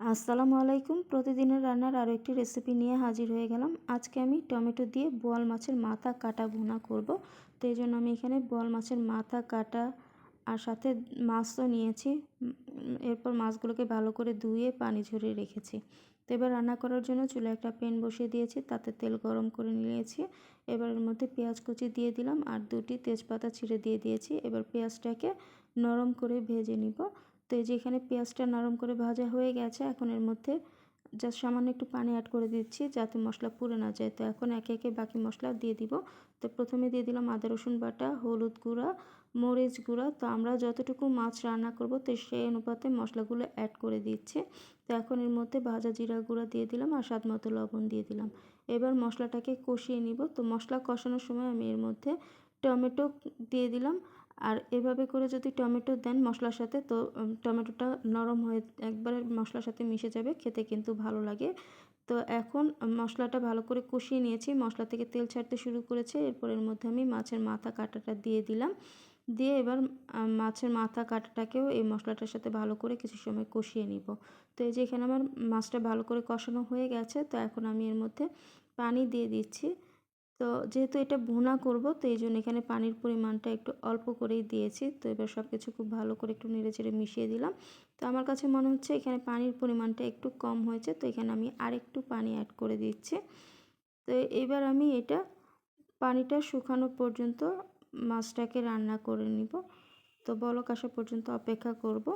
আসসালামু আলাইকুম। প্রতিদিনের রান্নার আরও একটি রেসিপি নিয়ে হাজির হয়ে গেলাম। আজকে আমি টমেটো দিয়ে বোয়াল মাছের মাথা কাটা ভুনা করব। তো এই জন্য আমি এখানে বোয়াল মাছের মাথা কাটা আর সাথে মাছও নিয়েছি। এরপর মাছগুলোকে ভালো করে ধুয়ে পানি ঝরিয়ে রেখেছি। তো এবার রান্না করার জন্য চুলে একটা প্যান বসিয়ে দিয়েছি, তাতে তেল গরম করে নিয়েছি। এবার এর মধ্যে পেঁয়াজ কুচি দিয়ে দিলাম আর দুটি তেজপাতা ছিঁড়ে দিয়ে দিয়েছি। এবার পেঁয়াজটাকে নরম করে ভেজে নিব। তো এই যে এখানে পেঁয়াজটা নরম করে ভাজা হয়ে গেছে, এখন এর মধ্যে জাস্ট সামান্য একটু পানি অ্যাড করে দিচ্ছি যাতে মশলা পুড়ে না যায়। তো এখন একে একে বাকি মশলা দিয়ে দিব। তো প্রথমে দিয়ে দিলাম আদা, রসুন বাটা, হলুদ গুঁড়া, মরিচ গুঁড়া। তো আমরা যতটুকু মাছ রান্না করব, তো সেই অনুপাতে মশলাগুলো অ্যাড করে দিচ্ছি। তো এখন এর মধ্যে ভাজা জিরা গুঁড়া দিয়ে দিলাম আর স্বাদ মতো লবণ দিয়ে দিলাম। এবার মশলাটাকে কষিয়ে নিব। তো মশলা কষানোর সময় আমি এর মধ্যে টমেটো দিয়ে দিলাম। আর এভাবে করে যদি টমেটো দেন মশলার সাথে, তো টমেটোটা নরম হয়ে, একবারে মশলার সাথে মিশে যাবে, খেতে কিন্তু ভালো লাগে। তো এখন মশলাটা ভালো করে কষিয়ে নিয়েছি, মশলা থেকে তেল ছাড়তে শুরু করেছে, এরপর এর মধ্যে আমি মাছের মাথা কাটাটা দিয়ে দিলাম। দিয়ে এবার মাছের মাথা কাটাটাকেও এই মশলাটার সাথে ভালো করে কিছু সময় কষিয়ে নিব। তো এই যে এখানে আমার মাছটা ভালো করে কষানো হয়ে গেছে, তো এখন আমি এর মধ্যে পানি দিয়ে দিচ্ছি। তো যেহেতু এটা ভুনা করব, তো এই জন্য এখানে পানির পরিমাণটা একটু অল্প করেই দিয়েছি। তো এবার সব কিছু খুব ভালো করে একটু নেড়ে চেড়ে মিশিয়ে দিলাম। তো আমার কাছে মনে হচ্ছে এখানে পানির পরিমাণটা একটু কম হয়েছে, তো এখানে আমি আরেকটু পানি অ্যাড করে দিচ্ছি। তো এবার আমি এটা পানিটা শুকানো পর্যন্ত মাছটাকে রান্না করে নিব। তো বলক আসা পর্যন্ত অপেক্ষা করব।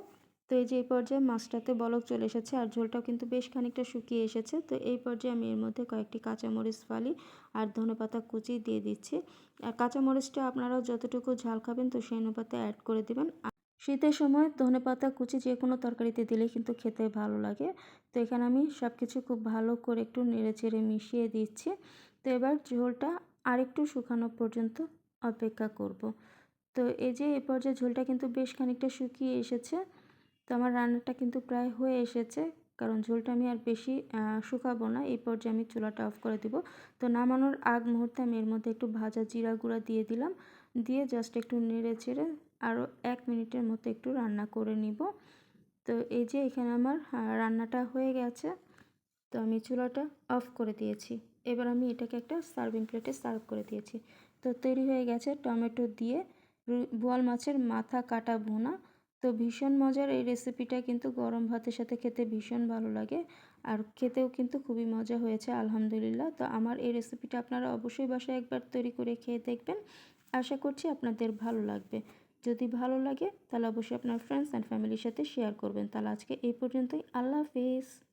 তো এই যে এই পর্যায়ে মাছটাতে বলক চলে এসেছে আর ঝোলটাও কিন্তু বেশ খানিকটা শুকিয়ে এসেছে। তো এই পর্যায়ে আমি এর মধ্যে কয়েকটি কাঁচামরিচ, ফালি আর ধনেপাতা কুচি দিয়ে দিচ্ছি। আর কাঁচামরিচটা আপনারা যতটুকু ঝাল খাবেন তো সেই অনুপাতে অ্যাড করে দেবেন। শীতের সময় ধনেপাতা কুচি যে কোনো তরকারিতে দিলে কিন্তু খেতে ভালো লাগে। তো এখানে আমি সব কিছু খুব ভালো করে একটু নেড়ে চেড়ে মিশিয়ে দিচ্ছি। তো এবার ঝোলটা আরেকটু শুকানো পর্যন্ত অপেক্ষা করব। তো এই যে এ পর্যায়ে ঝোলটা কিন্তু বেশ খানিকটা শুকিয়ে এসেছে। তো আমার রান্নাটা কিন্তু প্রায় হয়ে এসেছে। কারণ ঝোলটা আমি আর বেশি শুকাবো না। এই পর্যায়ে আমি চুলাটা অফ করে দিব। তো নামানোর আগ মুহূর্তে আমি এর মধ্যে একটু ভাজা জিরা গুঁড়া দিয়ে দিলাম। দিয়ে জাস্ট একটু নেড়ে চেড়ে আরও এক মিনিটের মতো একটু রান্না করে নিব। তো এই যে এখানে আমার রান্নাটা হয়ে গেছে। তো আমি চুলাটা অফ করে দিয়েছি। এবার আমি এটাকে একটা সার্ভিং প্লেটে সার্ভ করে দিয়েছি। তো তৈরি হয়ে গেছে টমেটো দিয়ে। বোয়াল মাছের মাথা কাটা ভুনা। তো ভীষণ মজার এই রেসিপিটা কিন্তু গরম ভাতের সাথে খেতে ভীষণ ভালো লাগে। আর খেতেও কিন্তু খুবই মজা হয়েছে, আলহামদুলিল্লাহ। তো আমার এই রেসিপিটা আপনারা অবশ্যই বাসায় একবার তৈরি করে খেয়ে দেখবেন। আশা করছি আপনাদের ভালো লাগবে। যদি ভালো লাগে, তাহলে অবশ্যই আপনার ফ্রেন্ডস অ্যান্ড ফ্যামিলির সাথে শেয়ার করবেন। তাহলে আজকে এই পর্যন্তই। আল্লাহ হাফিজ।